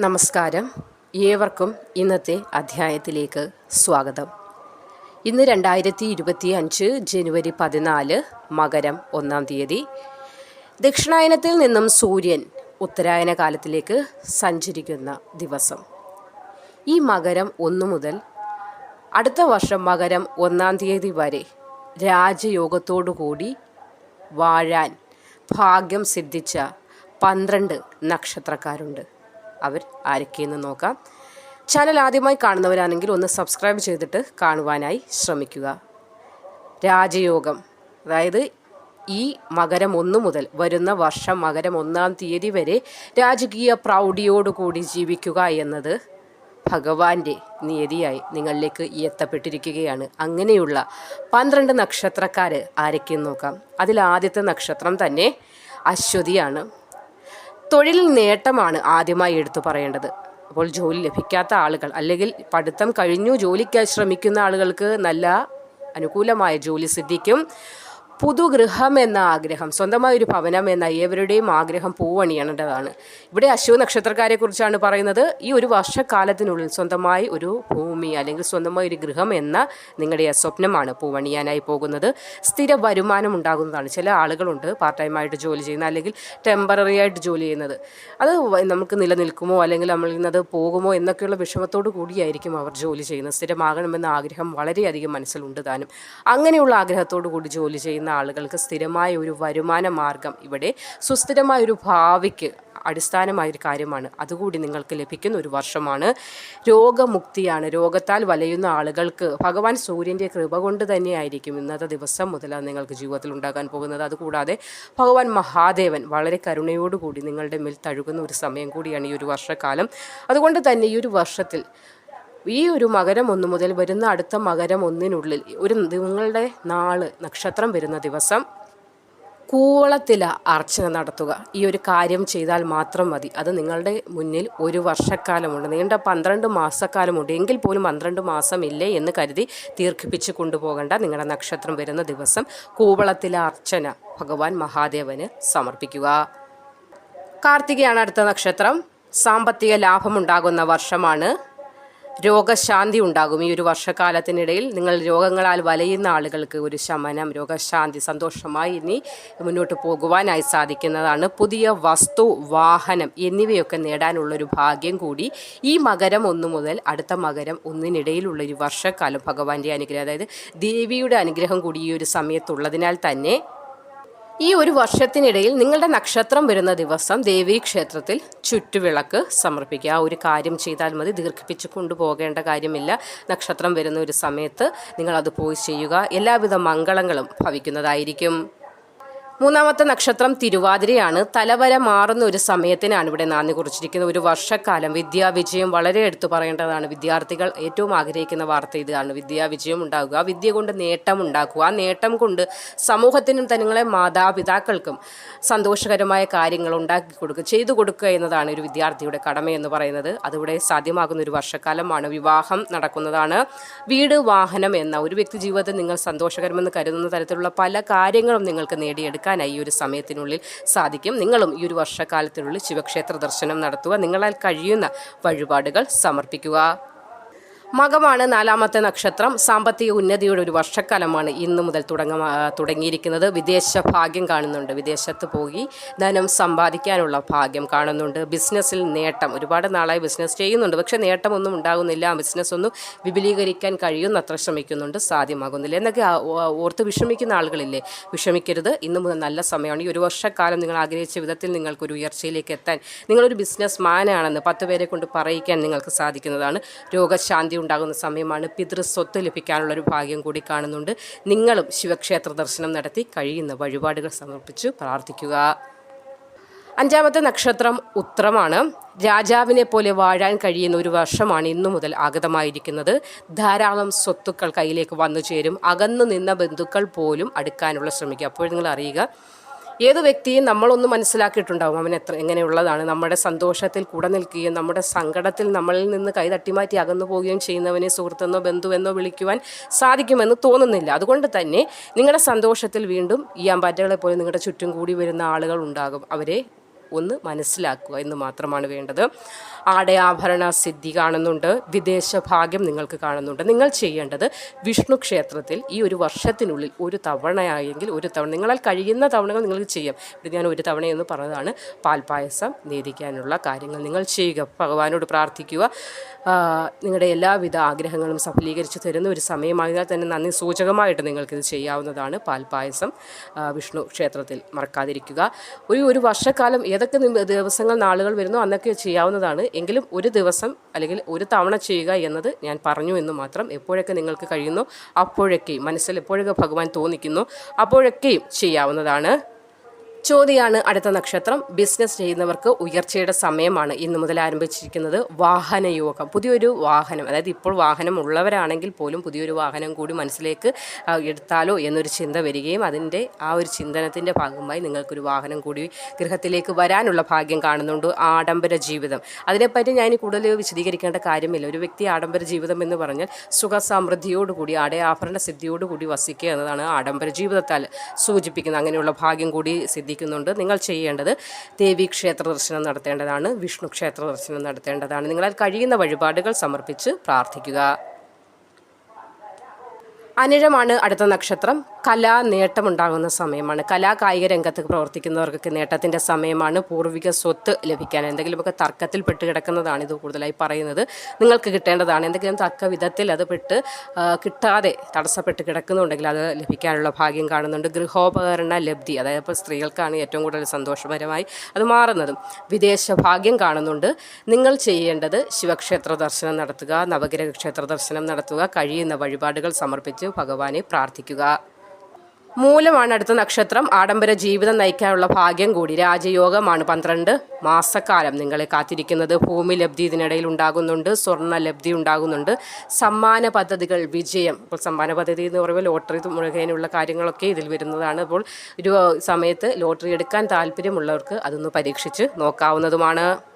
നമസ്കാരം. ഏവർക്കും ഇന്നത്തെ അധ്യായത്തിലേക്ക് സ്വാഗതം. ഇന്ന് രണ്ടായിരത്തി ഇരുപത്തി അഞ്ച് ജനുവരി പതിനാല് മകരം ഒന്നാം തീയതി. ദക്ഷിണായനത്തിൽ നിന്നും സൂര്യൻ ഉത്തരായന കാലത്തിലേക്ക് സഞ്ചരിക്കുന്ന ദിവസം. ഈ മകരം ഒന്നു മുതൽ അടുത്ത വർഷം മകരം ഒന്നാം തീയതി വരെ രാജയോഗത്തോടു കൂടി വാഴാൻ ഭാഗ്യം സിദ്ധിച്ച പന്ത്രണ്ട് നക്ഷത്രക്കാരുണ്ട്. അവർ ആരൊക്കെയെന്ന് നോക്കാം. ചാനൽ ആദ്യമായി കാണുന്നവരാണെങ്കിൽ ഒന്ന് സബ്സ്ക്രൈബ് ചെയ്തിട്ട് കാണുവാനായി ശ്രമിക്കുക. രാജയോഗം അതായത് ഈ മകരം ഒന്ന് മുതൽ വരുന്ന വർഷം മകരം ഒന്നാം തീയതി വരെ രാജകീയ പ്രൗഢിയോടുകൂടി ജീവിക്കുക എന്നത് ഭഗവാന്റെ നിയതിയായി നിങ്ങളിലേക്ക് എത്തപ്പെട്ടിരിക്കുകയാണ്. അങ്ങനെയുള്ള പന്ത്രണ്ട് നക്ഷത്രക്കാർ ആരൊക്കെയെന്ന് നോക്കാം. അതിൽ ആദ്യത്തെ നക്ഷത്രം തന്നെ അശ്വതിയാണ്. തൊഴിൽ നേട്ടമാണ് ആദ്യമായി എടുത്തു പറയേണ്ടത്. അപ്പോൾ ജോലി ലഭിക്കാത്ത ആളുകൾ അല്ലെങ്കിൽ പഠിത്തം കഴിഞ്ഞു ജോലിക്കായി ശ്രമിക്കുന്ന ആളുകൾക്ക് നല്ല അനുകൂലമായ ജോലി സിദ്ധിക്കും. പുതുഗൃഹം എന്ന ആഗ്രഹം സ്വന്തമായ ഒരു ഭവനം എന്ന ഏവരുടെയും ആഗ്രഹം പൂവണിയേണ്ടതാണ് ഇവിടെ അശ്വ നക്ഷത്രക്കാരെ കുറിച്ചാണ് പറയുന്നത്. ഈ ഒരു വർഷക്കാലത്തിനുള്ളിൽ സ്വന്തമായി ഒരു ഭൂമി അല്ലെങ്കിൽ സ്വന്തമായ ഒരു ഗൃഹം എന്ന നിങ്ങളുടെ സ്വപ്നമാണ് പൂവണിയാനായി പോകുന്നത്. സ്ഥിര വരുമാനം ഉണ്ടാകുന്നതാണ്. ചില ആളുകളുണ്ട് പാർട്ട് ടൈമായിട്ട് ജോലി ചെയ്യുന്ന അല്ലെങ്കിൽ ടെമ്പററി ആയിട്ട് ജോലി ചെയ്യുന്നത്. അത് നമുക്ക് നിലനിൽക്കുമോ അല്ലെങ്കിൽ നമ്മൾ ഇന്നത് പോകുമോ എന്നൊക്കെയുള്ള വിഷമത്തോടു കൂടിയായിരിക്കും അവർ ജോലി ചെയ്യുന്നത്. സ്ഥിരമാകണമെന്ന ആഗ്രഹം വളരെയധികം മനസ്സിലുണ്ട് താനും. അങ്ങനെയുള്ള ആഗ്രഹത്തോടു കൂടി ജോലി ചെയ്യുന്ന ആളുകൾക്ക് സ്ഥിരമായ ഒരു വരുമാന മാർഗം ഇവിടെ സുസ്ഥിരമായ ഒരു ഭാവിക്ക് അടിസ്ഥാനമായൊരു കാര്യമാണ്. അതുകൂടി നിങ്ങൾക്ക് ലഭിക്കുന്ന ഒരു വർഷമാണ്. രോഗമുക്തിയാണ്. രോഗത്താൽ വലയുന്ന ആളുകൾക്ക് ഭഗവാൻ സൂര്യന്റെ കൃപ കൊണ്ട് തന്നെയായിരിക്കും ഇന്നത്തെ ദിവസം മുതൽ നിങ്ങൾക്ക് ജീവിതത്തിൽ ഉണ്ടാകാൻ പോകുന്നത്. അതുകൂടാതെ ഭഗവാൻ മഹാദേവൻ വളരെ കരുണയോടുകൂടി നിങ്ങളുടെ മേൽ തഴുകുന്ന ഒരു സമയം കൂടിയാണ് ഈ ഒരു വർഷക്കാലം. അതുകൊണ്ട് തന്നെ ഈ ഒരു വർഷത്തിൽ ഈ ഒരു മകരം ഒന്ന് മുതൽ വരുന്ന അടുത്ത മകരം ഒന്നിനുള്ളിൽ ഒരു നിങ്ങളുടെ നാൾ നക്ഷത്രം വരുന്ന ദിവസം കൂവളത്തില അർച്ചന നടത്തുക. ഈ ഒരു കാര്യം ചെയ്താൽ മാത്രം മതി. അത് നിങ്ങളുടെ മുന്നിൽ ഒരു വർഷക്കാലമുണ്ട്. നീണ്ട പന്ത്രണ്ട് മാസക്കാലമുണ്ട്. എങ്കിൽ പോലും പന്ത്രണ്ട് മാസമില്ലേ എന്ന് കരുതി ദീർഘിപ്പിച്ച് കൊണ്ടുപോകേണ്ട നിങ്ങളുടെ നക്ഷത്രം വരുന്ന ദിവസം കൂവളത്തില അർച്ചന ഭഗവാൻ മഹാദേവന് സമർപ്പിക്കുക. കാർത്തികയാണ് അടുത്ത നക്ഷത്രം. സാമ്പത്തിക ലാഭമുണ്ടാകുന്ന വർഷമാണ്. രോഗശാന്തി ഉണ്ടാകും. ഈ ഒരു വർഷക്കാലത്തിനിടയിൽ നിങ്ങൾ രോഗങ്ങളാൽ വലയുന്ന ആളുകൾക്ക് ഒരു ശമനം രോഗശാന്തി സന്തോഷമായി ഇനി മുന്നോട്ട് പോകുവാനായി സാധിക്കുന്നതാണ്. പുതിയ വസ്തു വാഹനം എന്നിവയൊക്കെ നേടാനുള്ളൊരു ഭാഗ്യം കൂടി ഈ മകരം ഒന്ന് മുതൽ അടുത്ത മകരം ഒന്നിനിടയിലുള്ള ഒരു വർഷക്കാലം ഭഗവാന്റെ അനുഗ്രഹം. അതായത് ദേവിയുടെ അനുഗ്രഹം കൂടി ഈ ഒരു സമയത്തുള്ളതിനാൽ തന്നെ ഈ ഒരു വർഷത്തിനിടയിൽ നിങ്ങളുടെ നക്ഷത്രം വരുന്ന ദിവസം ദേവീ ക്ഷേത്രത്തിൽ ചുറ്റുവിളക്ക് സമർപ്പിക്കുക. ആ ഒരു കാര്യം ചെയ്താൽ മതി. ദീർഘിപ്പിച്ച് കൊണ്ടുപോകേണ്ട കാര്യമില്ല. നക്ഷത്രം വരുന്ന ഒരു സമയത്ത് നിങ്ങളത് പോയി ചെയ്യുക. എല്ലാവിധ മംഗളങ്ങളും ഭവിക്കുന്നതായിരിക്കും. മൂന്നാമത്തെ നക്ഷത്രം തിരുവാതിരയാണ്. തലവര മാറുന്ന ഒരു സമയത്തിനാണ് ഇവിടെ നാന്ദി കുറിച്ചിരിക്കുന്നത്. ഒരു വർഷക്കാലം വിദ്യാവിജയം വളരെ എടുത്തു പറയേണ്ടതാണ്. വിദ്യാർത്ഥികൾ ഏറ്റവും ആഗ്രഹിക്കുന്ന വാർത്ത ഇതാണ്. വിദ്യാവിജയം ഉണ്ടാകുക വിദ്യ കൊണ്ട് നേട്ടം ഉണ്ടാക്കുക. ആ നേട്ടം കൊണ്ട് സമൂഹത്തിനും തങ്ങളെ മാതാപിതാക്കൾക്കും സന്തോഷകരമായ കാര്യങ്ങൾ ഉണ്ടാക്കി കൊടുക്കുക ചെയ്തു കൊടുക്കുക എന്നതാണ് ഒരു വിദ്യാർത്ഥിയുടെ കടമയെന്ന് പറയുന്നത്. അതിവിടെ സാധ്യമാകുന്ന ഒരു വർഷക്കാലമാണ് വിവാഹം നടക്കുന്നതാണ്. വീട് വാഹനം എന്ന ഒരു വ്യക്തി ജീവിതത്തിൽ നിങ്ങൾ സന്തോഷകരമെന്ന് കരുതുന്ന തരത്തിലുള്ള പല കാര്യങ്ങളും നിങ്ങൾക്ക് നേടിയെടുക്കാനായി ഈ ഒരു സമയത്തിനുള്ളിൽ സാധിക്കും. നിങ്ങളും ഈ ഒരു വർഷക്കാലത്തിനുള്ളിൽ ശിവക്ഷേത്ര ദർശനം നടത്തുക. നിങ്ങളാൽ കഴിയുന്ന വഴിപാടുകൾ സമർപ്പിക്കുക. മകമാണ് നാലാമത്തെ നക്ഷത്രം. സാമ്പത്തിക ഉന്നതിയുടെ ഒരു വർഷക്കാലമാണ് ഇന്നു മുതൽ തുടങ്ങ തുടങ്ങിയിരിക്കുന്നത്. വിദേശ ഭാഗ്യം കാണുന്നുണ്ട്. വിദേശത്ത് പോയി ധനം സമ്പാദിക്കാനുള്ള ഭാഗ്യം കാണുന്നുണ്ട്. ബിസിനസ്സിൽ നേട്ടം. ഒരുപാട് നാളായി ബിസിനസ് ചെയ്യുന്നുണ്ട്. പക്ഷേ നേട്ടമൊന്നും ഉണ്ടാകുന്നില്ല. ബിസിനസ് ഒന്നും വിപുലീകരിക്കാൻ കഴിയുന്നത്ര ശ്രമിക്കുന്നുണ്ട്. സാധ്യമാകുന്നില്ല. എന്നൊക്കെ ഓർത്ത് വിഷമിക്കുന്ന ആളുകളില്ലേ? വിഷമിക്കരുത്. ഇന്നു മുതൽ നല്ല സമയമാണ്. ഈ ഒരു വർഷക്കാലം നിങ്ങൾ ആഗ്രഹിച്ച വിധത്തിൽ നിങ്ങൾക്കൊരു ഉയർച്ചയിലേക്ക് എത്താൻ നിങ്ങളൊരു ബിസിനസ് മാനാണെന്ന് പത്ത് പേരെ കൊണ്ട് പറയിക്കാൻ നിങ്ങൾക്ക് സാധിക്കുന്നതാണ്. രോഗശാന്തി ഉണ്ടാകുന്ന സമയമാണ് പിതൃ പിതൃസ്വത്ത് ലഭിക്കാനുള്ളൊരു ഭാഗ്യം കൂടി കാണുന്നുണ്ട്. നിങ്ങളും ശിവക്ഷേത്ര ദർശനം നടത്തി കഴിയുന്ന വഴിപാടുകൾ സമർപ്പിച്ച് പ്രാർത്ഥിക്കുക. അഞ്ചാമത്തെ നക്ഷത്രം ഉത്രമാണ് രാജാവിനെ പോലെ വാഴാൻ കഴിയുന്ന ഒരു വർഷമാണ് ഇന്നു മുതൽ ആഗതമായിരിക്കുന്നത്. ധാരാളം സ്വത്തുക്കൾ കയ്യിലേക്ക് വന്നു ചേരും. അകന്നു നിന്ന ബന്ധുക്കൾ പോലും അടുക്കാനുള്ള ശ്രമിക്കുക. അപ്പോൾ നിങ്ങൾ അറിയുക ഏത് വ്യക്തിയും നമ്മളൊന്ന് മനസ്സിലാക്കിയിട്ടുണ്ടാവും അവൻ എത്ര എങ്ങനെയുള്ളതാണ്. നമ്മുടെ സന്തോഷത്തിൽ കൂടെ നിൽക്കുകയും നമ്മുടെ സങ്കടത്തിൽ നമ്മളിൽ നിന്ന് കൈ തട്ടിമാറ്റി അകന്നു പോവുകയും ചെയ്യുന്നവനെ സുഹൃത്തെന്നോ ബന്ധുവെന്നോ വിളിക്കുവാൻ സാധിക്കുമെന്ന് തോന്നുന്നില്ല. അതുകൊണ്ട് തന്നെ നിങ്ങളുടെ സന്തോഷത്തിൽ വീണ്ടും ഈ അമ്പാറ്റകളെ പോലെ നിങ്ങളുടെ ചുറ്റും കൂടി വരുന്ന ആളുകൾ ഉണ്ടാകും. അവരെ ഒന്ന് മനസ്സിലാക്കുക എന്ന് മാത്രമാണ് വേണ്ടത്. ആടയാഭരണ സിദ്ധി കാണുന്നുണ്ട്. വിദേശ ഭാഗ്യം നിങ്ങൾക്ക് കാണുന്നുണ്ട്. നിങ്ങൾ ചെയ്യേണ്ടത് വിഷ്ണു ക്ഷേത്രത്തിൽ ഈ ഒരു വർഷത്തിനുള്ളിൽ ഒരു തവണയായെങ്കിൽ ഒരു തവണ നിങ്ങളാൽ കഴിയുന്ന തവണകൾ നിങ്ങൾക്ക് ചെയ്യാം. ഇത് ഞാൻ ഒരു തവണയെന്ന് പറഞ്ഞതാണ്. പാൽപ്പായസം നേദിക്കാനുള്ള കാര്യങ്ങൾ നിങ്ങൾ ചെയ്യുക. ഭഗവാനോട് പ്രാർത്ഥിക്കുക. നിങ്ങളുടെ എല്ലാവിധ ആഗ്രഹങ്ങളും സഫലീകരിച്ച് തരുന്ന ഒരു സമയമായതിനാൽ തന്നെ നന്ദി. സൂചകമായിട്ട് നിങ്ങൾക്കിത് ചെയ്യാവുന്നതാണ് പാൽപ്പായസം ആ, വിഷ്ണു ക്ഷേത്രത്തിൽ മറക്കാതിരിക്കുക. ഒരു ഒരു വർഷക്കാലം ഏതൊക്കെ ദിവസങ്ങൾ നാളുകൾ വരുന്നോ അന്നൊക്കെ ചെയ്യാവുന്നതാണ്. എങ്കിലും ഒരു ദിവസം അല്ലെങ്കിൽ ഒരു തവണ ചെയ്യുക എന്നത് ഞാൻ പറഞ്ഞു എന്ന് മാത്രം എപ്പോഴൊക്കെ നിങ്ങൾക്ക് കഴിയുന്നു അപ്പോഴൊക്കെയും മനസ്സിൽ എപ്പോഴൊക്കെ ഭഗവാൻ തോന്നിക്കുന്നു അപ്പോഴൊക്കെയും ചെയ്യാവുന്നതാണ്. ചോദ്യമാണ് അടുത്ത നക്ഷത്രം. ബിസിനസ് ചെയ്യുന്നവർക്ക് ഉയർച്ചയുടെ സമയമാണ് ഇന്ന് മുതൽ ആരംഭിച്ചിരിക്കുന്നത് വാഹന യോഗം. പുതിയൊരു വാഹനം അതായത് ഇപ്പോൾ വാഹനം ഉള്ളവരാണെങ്കിൽ പോലും പുതിയൊരു വാഹനം കൂടി മനസ്സിലേക്ക് എടുത്താലോ എന്നൊരു ചിന്ത വരികയും അതിന്റെ ആ ഒരു ചിന്തനത്തിന്റെ ഭാഗമായി നിങ്ങൾക്കൊരു വാഹനം കൂടി ഗൃഹത്തിലേക്ക് വരാനുള്ള ഭാഗ്യം കാണുന്നുണ്ട് ആഡംബര ജീവിതം. അതിനെപ്പറ്റി ഞാൻ കൂടുതൽ വിശദീകരിക്കേണ്ട കാര്യമില്ല. ഒരു വ്യക്തി ആഡംബര ജീവിതം എന്ന് പറഞ്ഞാൽ സുഖ സമൃദ്ധിയോടുകൂടി ആടയാഭരണ സിദ്ധിയോടുകൂടി വസിക്കുക എന്നതാണ് ആഡംബര ജീവിതത്താൽ സൂചിപ്പിക്കുന്നത്. അങ്ങനെയുള്ള ഭാഗ്യം കൂടി സിദ്ധിക്കുന്നുണ്ട് നിങ്ങൾ ചെയ്യേണ്ടത് ദേവി ക്ഷേത്ര ദർശനം നടത്തേണ്ടതാണ് വിഷ്ണു ക്ഷേത്ര ദർശനം നടത്തേണ്ടതാണ്. നിങ്ങളാൽ കഴിയുന്ന വഴിപാടുകൾ സമർപ്പിച്ച് പ്രാർത്ഥിക്കുക. അനിഴമാണ് അടുത്ത നക്ഷത്രം. കലാ നേട്ടമുണ്ടാകുന്ന സമയമാണ്. കലാ കായിക രംഗത്ത് പ്രവർത്തിക്കുന്നവർക്ക് നേട്ടത്തിന്റെ സമയമാണ്. പൂർവിക സ്വത്ത് ലഭിക്കാൻ എന്തെങ്കിലുമൊക്കെ തർക്കത്തിൽ പെട്ട് കിടക്കുന്നതാണ് ഇത് കൂടുതലായി പറയുന്നത്. നിങ്ങൾക്ക് കിട്ടേണ്ടതാണ്. എന്തെങ്കിലും തർക്ക വിധത്തിൽ അത് പെട്ട് കിട്ടാതെ തടസ്സപ്പെട്ട് കിടക്കുന്നുണ്ടെങ്കിൽ അത് ലഭിക്കാനുള്ള ഭാഗ്യം കാണുന്നുണ്ട്. ഗൃഹോപകരണ ലബ്ധി അതായത് ഇപ്പോൾ സ്ത്രീകൾക്കാണ് ഏറ്റവും കൂടുതൽ സന്തോഷപരമായി അത് മാറുന്നതും. വിദേശ ഭാഗ്യം കാണുന്നുണ്ട്. നിങ്ങൾ ചെയ്യേണ്ടത് ശിവക്ഷേത്ര ദർശനം നടത്തുക നവഗ്രഹ ക്ഷേത്ര ദർശനം നടത്തുക കഴിയുന്ന വഴിപാടുകൾ സമർപ്പിച്ച് ഭഗവാനെ പ്രാർത്ഥിക്കുക. മൂലമാണ് അടുത്ത നക്ഷത്രം. ആഡംബര ജീവിതം നയിക്കാനുള്ള ഭാഗ്യം കൂടി. രാജയോഗമാണ് പന്ത്രണ്ട്. മാസക്കാലം നിങ്ങളെ കാത്തിരിക്കുന്നത്. ഭൂമി ലബ്ധി ഇതിനിടയിൽ ഉണ്ടാകുന്നുണ്ട്. സ്വർണ ലബ്ധി ഉണ്ടാകുന്നുണ്ട്. സമ്മാന പദ്ധതികൾ വിജയം. ഇപ്പോൾ സമ്മാന പദ്ധതി എന്ന് പറയുമ്പോൾ ലോട്ടറി മുഴുകേനുള്ള കാര്യങ്ങളൊക്കെ ഇതിൽ വരുന്നതാണ്. അപ്പോൾ ഒരു സമയത്ത് ലോട്ടറി എടുക്കാൻ താല്പര്യമുള്ളവർക്ക് അതൊന്ന് പരീക്ഷിച്ച് നോക്കാവുന്നതുമാണ്.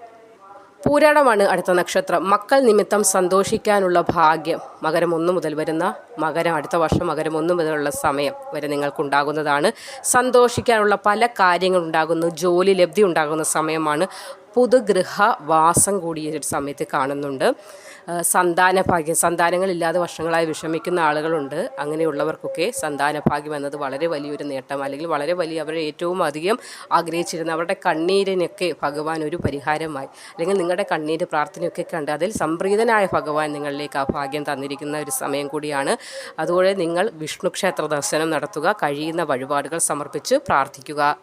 പൂരാടമാണ് അടുത്ത നക്ഷത്രം. മക്കൾ നിമിത്തം സന്തോഷിക്കാനുള്ള ഭാഗ്യം. മകരം ഒന്ന് മുതൽ വരുന്ന മകരം അടുത്ത വർഷം മകരം ഒന്ന് മുതലുള്ള സമയം വരെ നിങ്ങൾക്കുണ്ടാകുന്നതാണ്. സന്തോഷിക്കാനുള്ള പല കാര്യങ്ങളുണ്ടാകുന്നു. ജോലി ലബ്ധി ഉണ്ടാകുന്ന സമയമാണ് പുതുഗൃഹ വാസം കൂടി ഒരു സമയത്ത് കാണുന്നുണ്ട്. സന്താന ഭാഗ്യം സന്താനങ്ങളില്ലാതെ വർഷങ്ങളായി വിഷമിക്കുന്ന ആളുകളുണ്ട്. അങ്ങനെയുള്ളവർക്കൊക്കെ സന്താന ഭാഗ്യം എന്നത് വളരെ വലിയൊരു നേട്ടം അല്ലെങ്കിൽ വളരെ വലിയ അവർ ഏറ്റവും അധികം ആഗ്രഹിച്ചിരുന്ന അവരുടെ കണ്ണീരിനൊക്കെ ഭഗവാൻ ഒരു പരിഹാരമായി. അല്ലെങ്കിൽ നിങ്ങളുടെ കണ്ണീര് പ്രാർത്ഥനയൊക്കെ കണ്ട് അതിൽ സംപ്രീതനായ ഭഗവാൻ നിങ്ങളിലേക്ക് ആ ഭാഗ്യം തന്നിരിക്കുന്ന ഒരു സമയം കൂടിയാണ്. അതുപോലെ നിങ്ങൾ വിഷ്ണു ക്ഷേത്ര ദർശനം നടത്തുക കഴിയുന്ന വഴിപാടുകൾ സമർപ്പിച്ച് പ്രാർത്ഥിക്കുക.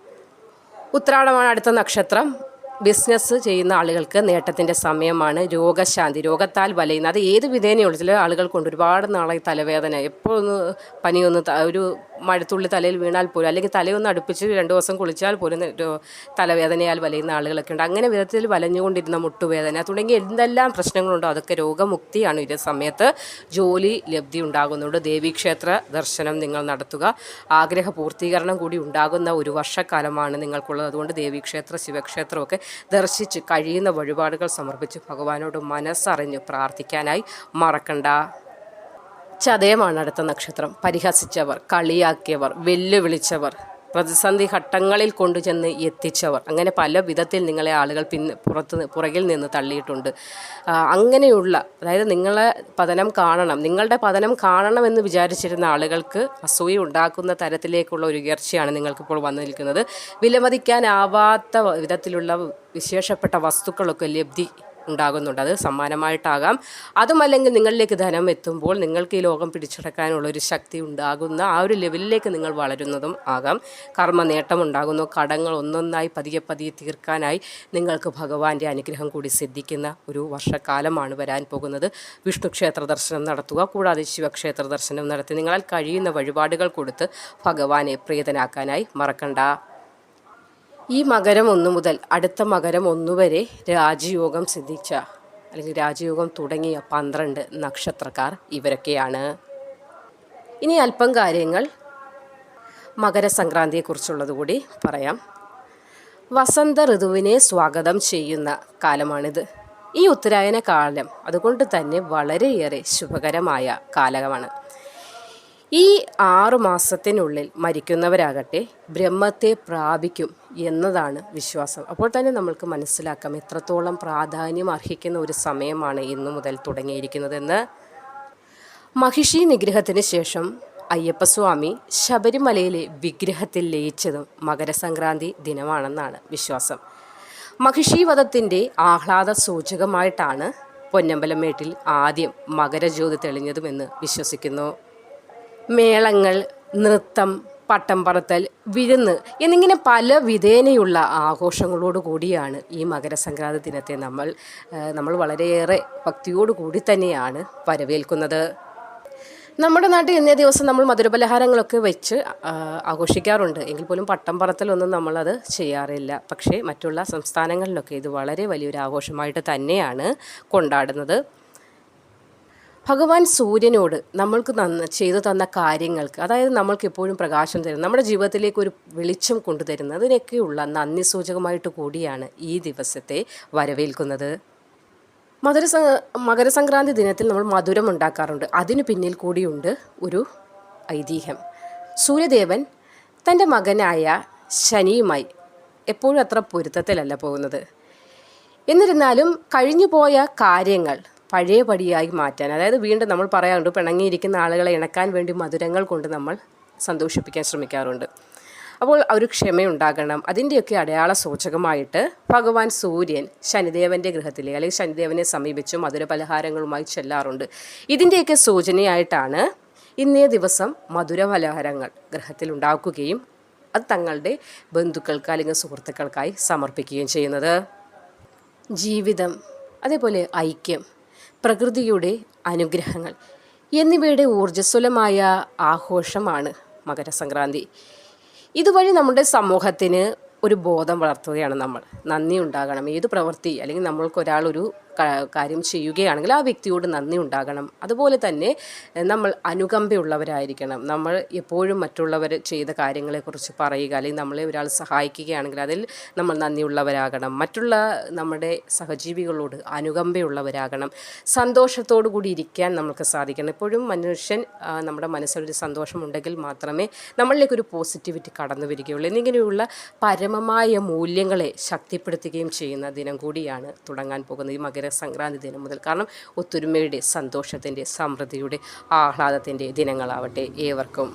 ഉത്രാടമാണ് അടുത്ത നക്ഷത്രം. ബിസിനസ് ചെയ്യുന്ന ആളുകൾക്ക് നേട്ടത്തിന്റെ സമയമാണ്. രോഗശാന്തി രോഗത്താൽ വലയുന്ന അത് ഏത് വിധേനയുള്ള ചില ആളുകൾക്കുണ്ട് ഒരുപാട് നാളായി തലവേദന എപ്പോൾ ഒന്ന് പനിയൊന്ന് ഒരു മഴത്തുള്ളി തലയിൽ വീണാൽ പോലും അല്ലെങ്കിൽ തലയൊന്ന് അടുപ്പിച്ച് രണ്ട് ദിവസം കുളിച്ചാൽ പോലും തലവേദനയാൽ വലയുന്ന ആളുകളൊക്കെ ഉണ്ട്. അങ്ങനെ വിധത്തിൽ വലഞ്ഞുകൊണ്ടിരുന്ന മുട്ടുവേദന തുടങ്ങി എന്തെല്ലാം പ്രശ്നങ്ങളുണ്ടോ? അതൊക്കെ രോഗമുക്തിയാണ് ഇതേ സമയത്ത് ജോലി ലബ്ധി ഉണ്ടാകുന്നുണ്ട്. ദേവീക്ഷേത്ര ദർശനം നിങ്ങൾ നടത്തുക. ആഗ്രഹ പൂർത്തീകരണം കൂടി ഉണ്ടാകുന്ന ഒരു വർഷക്കാലമാണ് നിങ്ങൾക്കുള്ളത്. അതുകൊണ്ട് ദേവീക്ഷേത്ര ശിവക്ഷേത്രമൊക്കെ ദർശിച്ച് കഴിയുന്ന വഴിപാടുകൾ സമർപ്പിച്ച് ഭഗവാനോട് മനസ്സറിഞ്ഞ് പ്രാർത്ഥിക്കാനായി മറക്കണ്ട. ചതയമാണ് അടുത്ത നക്ഷത്രം. പരിഹസിച്ചവർ കളിയാക്കിയവർ വെല്ലുവിളിച്ചവർ പ്രതിസന്ധി ഘട്ടങ്ങളിൽ കൊണ്ടുചെന്ന് എത്തിച്ചവർ. അങ്ങനെ പല വിധത്തിൽ നിങ്ങളെ ആളുകൾ പിന്നെ പുറത്ത് പുറകിൽ നിന്ന് തള്ളിയിട്ടുണ്ട്. അങ്ങനെയുള്ള അതായത് നിങ്ങളെ പതനം കാണണം. നിങ്ങളുടെ പതനം കാണണമെന്ന് വിചാരിച്ചിരുന്ന ആളുകൾക്ക് അസൂയ ഉണ്ടാക്കുന്ന തരത്തിലേക്കുള്ള ഒരു ഉയർച്ചയാണ് നിങ്ങൾക്കിപ്പോൾ വന്നു നിൽക്കുന്നത്. വിലമതിക്കാനാവാത്ത വിധത്തിലുള്ള വിശേഷപ്പെട്ട വസ്തുക്കളൊക്കെ ലബ്ധി ഉണ്ടാകുന്നുണ്ട്. അത് സമ്മാനമായിട്ടാകാം. അതുമല്ലെങ്കിൽ നിങ്ങളിലേക്ക് ധനം എത്തുമ്പോൾ നിങ്ങൾക്ക് ഈ ലോകം പിടിച്ചടക്കാനുള്ള ഒരു ശക്തി ഉണ്ടാകുന്ന ആ ഒരു ലെവലിലേക്ക് നിങ്ങൾ വളരുന്നതും ആകാം. കർമ്മ നേട്ടം ഉണ്ടാകുന്നു. കടങ്ങൾ ഒന്നൊന്നായി പതിയെ പതിയെ തീർക്കാനായി നിങ്ങൾക്ക് ഭഗവാന്റെ അനുഗ്രഹം കൂടി സിദ്ധിക്കുന്ന ഒരു വർഷക്കാലമാണ് വരാൻ പോകുന്നത്. വിഷ്ണു ക്ഷേത്ര ദർശനം നടത്തുക കൂടാതെ ശിവക്ഷേത്ര ദർശനം നടത്തി നിങ്ങളാൽ കഴിയുന്ന വഴിപാടുകൾ കൊടുത്ത് ഭഗവാനെ പ്രീതനാക്കാനായി മറക്കണ്ട. ഈ മകരം ഒന്നു മുതൽ അടുത്ത മകരം ഒന്നു വരെ രാജയോഗം സിദ്ധിച്ച അല്ലെങ്കിൽ രാജയോഗം തുടങ്ങിയ പന്ത്രണ്ട് നക്ഷത്രക്കാർ ഇവരൊക്കെയാണ്. ഇനി അല്പം കാര്യങ്ങൾ മകരസംക്രാന്തിയെക്കുറിച്ചുള്ളത് കൂടി പറയാം. വസന്ത ഋതുവിനെ സ്വാഗതം ചെയ്യുന്ന കാലമാണിത്. ഈ ഉത്തരായന കാലം അതുകൊണ്ട് തന്നെ വളരെയേറെ ശുഭകരമായ കാലമാണ്. ഈ ആറു മാസത്തിനുള്ളിൽ മരിക്കുന്നവരാകട്ടെ ബ്രഹ്മത്തെ പ്രാപിക്കും എന്നതാണ് വിശ്വാസം. അപ്പോൾ തന്നെ നമ്മൾക്ക് മനസ്സിലാക്കാം എത്രത്തോളം പ്രാധാന്യം അർഹിക്കുന്ന ഒരു സമയമാണ് ഇന്നു മുതൽ തുടങ്ങിയിരിക്കുന്നതെന്ന്. മഹിഷി നിഗ്രഹത്തിന് ശേഷം അയ്യപ്പസ്വാമി ശബരിമലയിലെ വിഗ്രഹത്തിൽ ലയിച്ചതും മകരസംക്രാന്തി ദിനമാണെന്നാണ് വിശ്വാസം. മഹിഷി വധത്തിന്റെ ആഹ്ലാദ സൂചകമായിട്ടാണ് പൊന്നമ്പലമേട്ടിൽ ആദ്യം മകരജ്യോതി തെളിഞ്ഞതുമെന്ന് വിശ്വസിക്കുന്നു. മേളങ്ങൾ നൃത്തം പട്ടം പറത്തൽ വിരുന്ന് എന്നിങ്ങനെ പല വിധേനയുള്ള ആഘോഷങ്ങളോട് കൂടിയാണ് ഈ മകരസംക്രാന്തി ദിനത്തെ നമ്മൾ നമ്മൾ വളരെയേറെ ഭക്തിയോടു കൂടി തന്നെയാണ് വരവേൽക്കുന്നത്. നമ്മുടെ നാട്ടിൽ ഇന്നേ ദിവസം നമ്മൾ മധുരപലഹാരങ്ങളൊക്കെ വെച്ച് ആഘോഷിക്കാറുണ്ട്. എങ്കിൽ പോലും പട്ടം പറത്തലൊന്നും നമ്മളത് ചെയ്യാറില്ല. പക്ഷേ മറ്റുള്ള സംസ്ഥാനങ്ങളിലൊക്കെ ഇത് വളരെ വലിയൊരു ആഘോഷമായിട്ട് തന്നെയാണ് കൊണ്ടാടുന്നത്. ഭഗവാൻ സൂര്യനോട് നമ്മൾക്ക് തന്ന ചെയ്തു തന്ന കാര്യങ്ങൾക്ക് അതായത് നമ്മൾക്ക് എപ്പോഴും പ്രകാശം തരുന്നത് നമ്മുടെ ജീവിതത്തിലേക്ക് ഒരു വെളിച്ചം കൊണ്ടുതരുന്ന അതിനൊക്കെയുള്ള നന്ദി സൂചകമായിട്ട് കൂടിയാണ് ഈ ദിവസത്തെ വരവേൽക്കുന്നത്. മധുര മകരസംക്രാന്തി ദിനത്തിൽ നമ്മൾ മധുരം ഉണ്ടാക്കാറുണ്ട്. അതിനു പിന്നിൽ കൂടിയുണ്ട് ഒരു ഐതിഹ്യം. സൂര്യദേവൻ തന്റെ മകനായ ശനിയുമായി എപ്പോഴും അത്ര പൊരുത്തത്തിലല്ല പോകുന്നത്. എന്നിരുന്നാലും കഴിഞ്ഞുപോയ കാര്യങ്ങൾ പഴയപടിയായി മാറ്റാൻ. അതായത് വീണ്ടും നമ്മൾ പറയാറുണ്ട് പിണങ്ങിയിരിക്കുന്ന ആളുകളെ ഇണക്കാൻ വേണ്ടി മധുരങ്ങൾ കൊണ്ട് നമ്മൾ സന്തോഷിപ്പിക്കാൻ ശ്രമിക്കാറുണ്ട്. അപ്പോൾ ഒരു ക്ഷമയുണ്ടാകണം. അതിന്റെയൊക്കെ അടയാള സൂചകമായിട്ട് ഭഗവാൻ സൂര്യൻ ശനിദേവന്റെ ഗൃഹത്തിലെ അല്ലെങ്കിൽ ശനിദേവനെ സമീപിച്ച് മധുര പലഹാരങ്ങളുമായി ചെല്ലാറുണ്ട്. ഇതിന്റെയൊക്കെ സൂചനയായിട്ടാണ് ഇന്നേ ദിവസം മധുര പലഹാരങ്ങൾ ഗൃഹത്തിൽ ഉണ്ടാക്കുകയും അത് തങ്ങളുടെ ബന്ധുക്കൾക്ക് അല്ലെങ്കിൽ സുഹൃത്തുക്കൾക്കായി സമർപ്പിക്കുകയും ചെയ്യുന്നത്. ജീവിതം അതേപോലെ ഐക്യം പ്രകൃതിയുടെ അനുഗ്രഹങ്ങൾ. എന്നിവയുടെ ഊർജസ്വലമായ ആഘോഷമാണ് മകരസംക്രാന്തി. ഇതുവഴി നമ്മുടെ സമൂഹത്തിന് ഒരു ബോധം വളർത്തുകയാണ് നമ്മൾ. നന്ദി ഉണ്ടാകണം. ഏത് പ്രവൃത്തി അല്ലെങ്കിൽ നമ്മൾക്ക് ഒരാളൊരു ക- കാര്യം ചെയ്യുകയാണെങ്കിൽ ആ വ്യക്തിയോട് നന്ദി ഉണ്ടാകണം. അതുപോലെ തന്നെ നമ്മൾ അനുകമ്പയുള്ളവരായിരിക്കണം. നമ്മൾ എപ്പോഴും മറ്റുള്ളവർ ചെയ്ത കാര്യങ്ങളെക്കുറിച്ച് പറയുക അല്ലെങ്കിൽ നമ്മളെ ഒരാൾ സഹായിക്കുകയാണെങ്കിൽ അതിൽ നമ്മൾ നന്ദിയുള്ളവരാകണം. മറ്റുള്ള നമ്മുടെ സഹജീവികളോട് അനുകമ്പയുള്ളവരാകണം. സന്തോഷത്തോടു കൂടി ഇരിക്കാൻ നമുക്ക് സാധിക്കണം. എപ്പോഴും മനുഷ്യൻ നമ്മുടെ മനസ്സിലൊരു സന്തോഷമുണ്ടെങ്കിൽ മാത്രമേ നമ്മളിലേക്ക് ഒരു പോസിറ്റിവിറ്റി കടന്നു വരികയുള്ളൂ. എന്നിങ്ങനെയുള്ള പരമമായ മൂല്യങ്ങളെ ശക്തിപ്പെടുത്തുകയും ചെയ്യുന്ന ദിനം കൂടിയാണ് തുടങ്ങാൻ പോകുന്നത്. ഈ മകരസംക്രാന്തി ദിനം മുതൽ. കാരണം ഒത്തൊരുമയുടെ സന്തോഷത്തിന്റെ സമൃദ്ധിയുടെ ആഹ്ലാദത്തിന്റെ ദിനങ്ങളാവട്ടെ ഏവർക്കും.